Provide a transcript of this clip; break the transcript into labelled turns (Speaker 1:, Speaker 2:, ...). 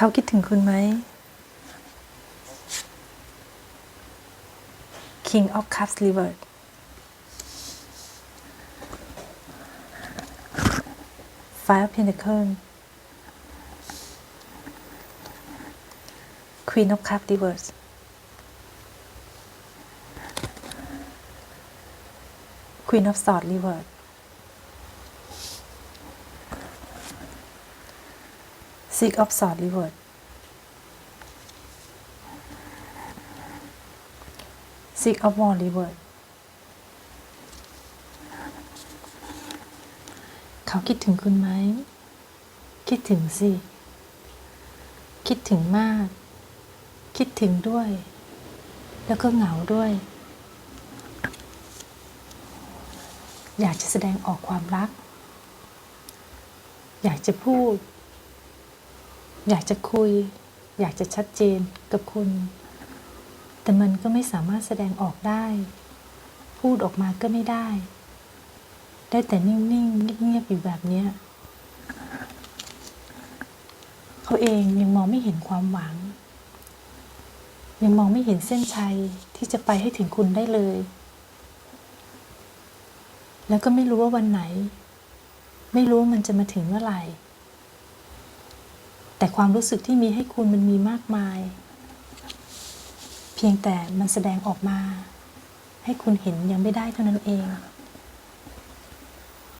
Speaker 1: เขาคิดถึงคุณไหม King of Cups River Five of Pentacles Queen of Cups Reverse Queen of Swords Reverse Six of Swords Reverse Six of Wands Reverse เขาคิดถึงคุณไหม คิดถึงสิ คิดถึงมาก คิดถึงด้วย แล้วก็เหงาด้วย อยากจะแสดงออกความรัก อยากจะพูด อยากจะคุย อยากจะชัดเจนกับคุณ แต่มันก็ไม่สามารถแสดงออกได้ พูดออกมาก็ไม่ได้ ได้แต่นิ่งๆเงียบๆอยู่แบบเนี้ยเขาเองยังมองไม่เห็นความหวัง ยังมองไม่เห็นเส้นชัยที่จะไปให้ถึงคุณได้เลย แล้วก็ไม่รู้ว่าวันไหน ไม่รู้มันจะมาถึงเมื่อไหร่ แต่ความรู้สึกที่มีให้คุณมันมีมากมาย เพียงแต่มันแสดงออกมา ให้คุณเห็นยังไม่ได้เท่านั้นเอง